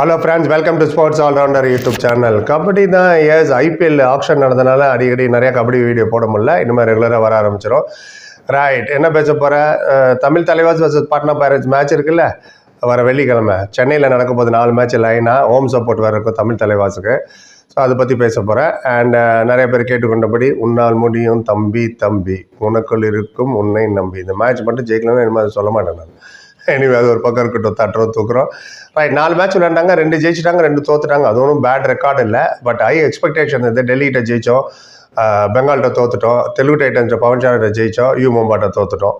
Hello friends welcome to sports all rounder YouTube channel kabaddi தான் S IPL option நடந்தனால அடிக்கடி நிறையா kabaddi video போட முடியல. இனிமேல் ரெகுலராக வர ஆரம்பிச்சிடும் ரைட் என்ன பேச போகிற Tamil Thalaivas versus Patna Pirates match இருக்குல்ல? வர வெள்ளிக்கிழமை. சென்னையில் நடக்க போது நாலு மேட்ச் லைனாக ஹோம் சப்போர்ட் வேறு இருக்கும் தமிழ் தலைவாஸுக்கு ஸோ அதை பற்றி பேச போகிறேன் அண்ட் நிறைய பேர் கேட்டுக்கொண்டபடி உன்னால் முடியும் தம்பி தம்பி. உனக்குள் இருக்கும் உன்னை நம்பி. இந்த மேட்ச் மட்டும் ஜெயிக்கலன்னு இனிமேல் சொல்ல மாட்டேன் நான். எனிவே அது ஒரு பக்கம் இருக்கட்டும் தட்டுறோம் தூக்குறோம். ரைட் நாலு மேட்ச் விளையாண்டாங்க ரெண்டு ஜெயிச்சிட்டாங்க ரெண்டு தோத்துட்டாங்க. அது ஒன்றும் பேட் ரெக்கார்டு இல்லை பட் ஹை எக்ஸ்பெக்டேஷன் இருந்து டெல்லிகிட்ட ஜெயித்தோம் பெங்கால்கிட்ட தோத்துட்டோம். தெலுங்கு டைட்டன்ஸ் பவன்சார்கிட்ட ஜெயித்தோம் யூ மும்பாட்ட தோத்துட்டோம்.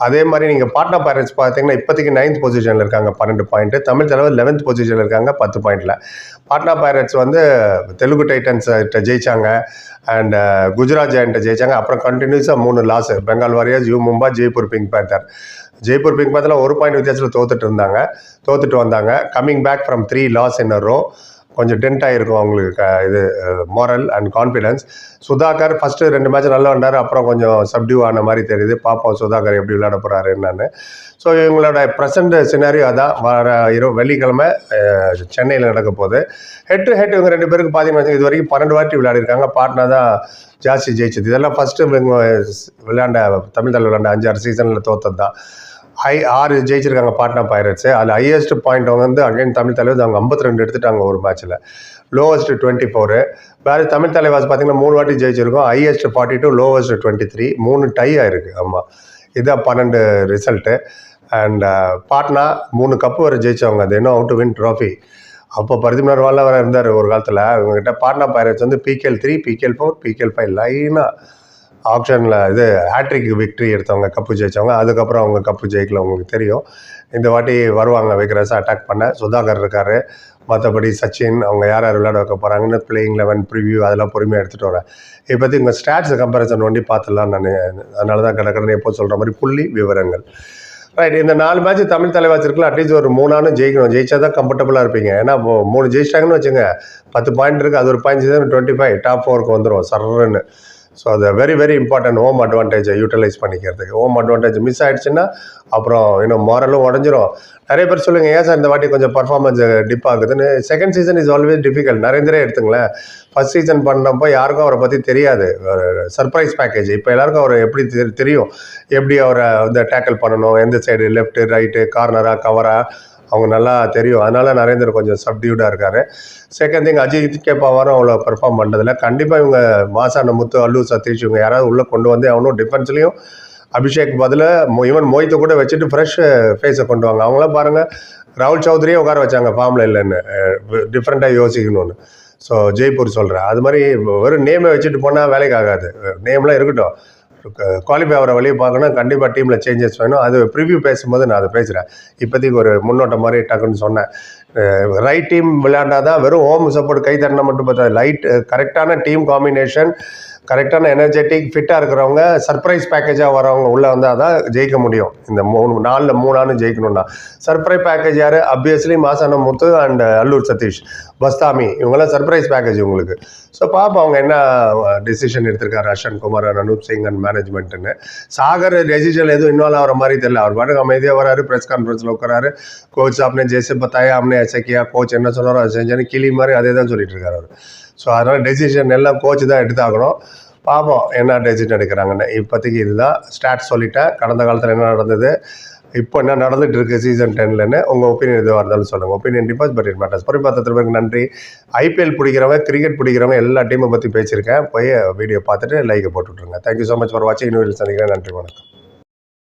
அதே மாதிரி நீங்கள் பாட்னா பேரண்ட்ஸ் பார்த்தீங்கன்னா இப்போதைக்கு நைன்த் பொசிஷனில் இருக்காங்க பன்னெண்டு பாயிண்ட்டு தமிழ் தலைவர் லெவன்த் பொசிஷனில் இருக்காங்க பத்து பாயிண்டில் பாட்னா பைரட்ஸ் வந்து தெலுங்கு டைட்டன்ஸ் கிட்ட ஜெயிச்சாங்க அண்ட் uh, குஜராத் ஜெயண்ட்டை ஜெயிச்சாங்க. அப்புறம் கண்டினியூஸாக மூணு loss Bengal Warriors U Mumba Jaipur Pink Panther Jaipur Pink பேந்தரில் ஒரு பாயிண்ட் வித்தியாசத்தில் தோத்துட்டு இருந்தாங்க. தோத்துட்டு வந்தாங்க. Coming back from three loss in row கொஞ்சம் டென்ட் ஆகிருக்கும் அவங்களுக்கு க- இது moral and confidence Sudhakar first ரெண்டு மேட்ச் நல்லா விளாண்டார் அப்புறம் கொஞ்சம் சப்டியூ ஆன மாதிரி தெரியுது. பார்ப்போம் சுதாகர் எப்படி விளையாட போகிறாரு என்னன்னு. ஸோ இவங்களோட ப்ரெசண்ட் சினாரியோ அதான். வர இரவு வெள்ளிக்கிழமை சென்னையில் நடக்க போகுது. ஹெட் டு ஹெட் இவங்க ரெண்டு பேருக்கு பார்த்தீங்கன்னா இது வரைக்கும் பன்னெண்டு வாட்டி விளையாடிருக்காங்க. பாட்னா தான் ஜாஸ்தி ஜெயிச்சது. இதெல்லாம் ஃபஸ்ட்டு இவங்க விளையாண்ட தமிழ் தலைவர் விளையாண்ட அஞ்சாறு சீசனில் தோத்தது தான் ஐ ஆறு ஜெயிச்சிருக்காங்க பாட்னா பைரட்ஸு அதில் ஹையஸ்ட் பாயிண்ட் அவங்க வந்து அகைன் தமிழ் தலைவர் அவங்க ஐம்பத்தி ரெண்டு எடுத்துட்டாங்க ஒரு மேட்ச்சில் லோவஸ்ட் டுவெண்ட்டி ஃபோரு வேறு தமிழ் தலைவாஸ் பார்த்தீங்கன்னா மூணு வாட்டி ஜெயிச்சிருக்கோம். Highest forty two lowest twenty three மூணு டை ஆயிருக்கு. ஆமாம் இதுதான் பன்னெண்டு ரிசல்ட்டு அண்ட் பாட்னா மூணு கப்பு வரை ஜெயிச்சவங்க. அது இன்னும் அவுட் வின் ட்ராஃபி அப்போ பரிதிமர் வாழ வர இருந்தார் ஒரு காலத்தில். இவங்ககிட்ட பாட்னா பைரட்ஸ் வந்து PKL three PKL four PKL five லைனாக ஆப்ஷனில் இது ஹேட்ரிக் விக்ட்ரி எடுத்தவங்க கப்பு ஜெயிச்சவங்க அதுக்கப்புறம் அவங்க கப்பு ஜெயிக்கல உங்களுக்கு தெரியும். இந்த வாட்டி வருவாங்க விக்ரஸை அட்டாக் பண்ண. சுதாகர் இருக்கார். மற்றபடி சச்சின் அவங்க யார் யார் விளையாட வைக்க போகிறாங்கன்னு பிளேயிங் லெவன் ப்ரிவியூ அதெல்லாம் பொறுமையாக எடுத்துகிட்டு வரேன் இப்போதைக்கு உங்கள் ஸ்டாட்ஸ் கம்பேரிசன் ஒண்டி பார்த்துலாம் நான் அதனால தான் கடற்கடனை எப்போ சொல்கிற மாதிரி புள்ளி விவரங்கள். ரைட் இந்த நாலு மேட்ச் தமிழ் தலைவாச்சு இருக்குல்ல அட்லீஸ்ட் ஒரு மூணானும் ஜெயிக்கணும். ஜெயிச்சா தான் கம்ஃபர்டபுளாக இருப்பீங்க. ஏன்னா இப்போ மூணு ஜெயிச்சிட்டாங்கன்னு வச்சுங்க பத்து பாயிண்ட் இருக்குது அது ஒரு பாயிண்ட் டுவெண்ட்டி ஃபைவ் டாப் ஃபோருக்கு வந்துடும் சர்ன்னு ஸோ அது வெரி வெரி இம்பார்ட்டன்ட் ஹோம் அட்வான்டேஜை யூட்டிலைஸ் பண்ணிக்கிறதுக்கு. ஹோம் அட்வான்டேஜ் மிஸ் ஆயிடுச்சுன்னா அப்புறம் இன்னும் மாரலும் உடஞ்சிரும். நிறைய பேர் சொல்லுங்கள் ஏன் சார் இந்த வாட்டி கொஞ்சம் பர்ஃபார்மன்ஸ் டிப் ஆகுதுன்னு? Second season is always difficult நரேந்திரே எடுத்துங்களேன். ஃபர்ஸ்ட் சீசன் பண்ணப்போ யாருக்கும் அவரை பற்றி தெரியாது. சர்ப்ரைஸ் பேக்கேஜ் இப்போ எல்லாருக்கும் அவரை எப்படி தெரியும்? எப்படி அவரை வந்து டேக்கிள் பண்ணணும்? எந்த சைடு லெஃப்ட்டு ரைட்டு கார்னராக கவராக அவங்க நல்லா தெரியும். அதனால நரேந்தர் கொஞ்சம் சப்டியூடாக இருக்காரு. செகண்ட் திங் அஜித் கே பவாரும் அவ்வளோ பெர்ஃபார்ம் பண்ணதில்ல. கண்டிப்பாக இவங்க மாசான முத்து அல்லு சதீஷ் இவங்க யாராவது உள்ளே கொண்டு வந்து அவனும் டிஃபென்ஸ்லையும் அபிஷேக் பதிலாக ஈவன் மோஹித்தை கூட வச்சுட்டு ஃப்ரெஷ் ஃபேஸை கொண்டு வாங்க. அவங்களாம் பாருங்கள் ராகுல் சௌத்ரியே உட்கார வச்சாங்க ஃபார்மில் இல்லைன்னு. டிஃப்ரெண்ட்டாக யோசிக்கணும்னு. ஸோ ஜெய்ப்பூர் சொல்கிறேன் அது மாதிரி வெறும் நேமை வச்சுட்டு போனால் வேலைக்கு ஆகாது. நேம்லாம் இருக்கட்டும். குவாலிஃபை ஆகிற வழியை பார்க்கணும் கண்டிப்பாக டீமில் சேஞ்சஸ் வேணும். அது ப்ரிவியூ பேசும்போது நான் அதை பேசுகிறேன் இப்போதைக்கு ஒரு முன்னோட்டம் மாதிரி டக்குன்னு சொன்னேன். ரைட் டீம் விளையாண்டாதான் வெறும் ஹோம் சப்போர்ட் கை தட்டினா மட்டும் பார்த்தா லைட் கரெக்டான டீம் காம்பினேஷன் கரெக்டான எனர்ஜெட்டிக் ஃபிட்டாக இருக்கிறவங்க சர்ப்ரைஸ் பேக்கேஜாக வரவங்க உள்ளே வந்தால் தான் ஜெயிக்க முடியும். இந்த மூணு நாலில் மூணானு ஜெயிக்கணும்னா. சர்ப்ரைஸ் பேக்கேஜ் யார்? Obviously Masanamuthu and Allur Sathish Bastami. இவங்கெல்லாம் சர்ப்ரைஸ் பேக்கேஜ் உங்களுக்கு ஸோ பார்ப்போம் அவங்க என்ன டெசிஷன் எடுத்திருக்காரு? அர்ஷன் குமார் அண்ட் சிங் அண்ட் மேனேஜ்மெண்ட்டுன்னு சாகர் டெசிஷன் எதுவும் இன்வால்வ் ஆகிற மாதிரி தெரியல. அவர் பாட்டுக்கு அமைதியாக வராரு ப்ரெஸ் கான்ஃபரன்ஸில் உட்காராரு. கோச் ஆப்னே ஜெய்சே பத்தாயா ஆப்னே எச்சக்கியா கோச் என்ன சொன்னாரோ செஞ்சேன்னு கிளி மாதிரி அதே தான் சொல்லிட்டு இருக்காரு ஸோ அதனால் டெசிஷன் எல்லாம் கோச் தான் எடுத்தாகணும். பார்ப்போம் என்ன டெசிஷன் எடுக்கிறாங்கன்னு. இப்போதைக்கு இதுதான். ஸ்டார்ட் சொல்லிட்டேன். கடந்த காலத்தில் என்ன நடந்தது? இப்போ என்ன நடந்துட்டு இருக்கு சீசன் டென்லன்னு உங்கள் ஒப்பீனியன் எதுவாக இருந்தாலும் சொல்லுங்கள் opinion differs but it matters பொறி பார்த்த நன்றி. ஐபிஎல் பிடிக்கிறவங்க கிரிக்கெட் பிடிக்கிறவங்க எல்லா டீமை பற்றி பேசியிருக்கேன். போய் வீடியோ பார்த்துட்டு லைக்கை போட்டுட்ருங்க. Thank you so much for வாட்சிங் இன்னும் சந்திக்கிறேன். நன்றி வணக்கம்.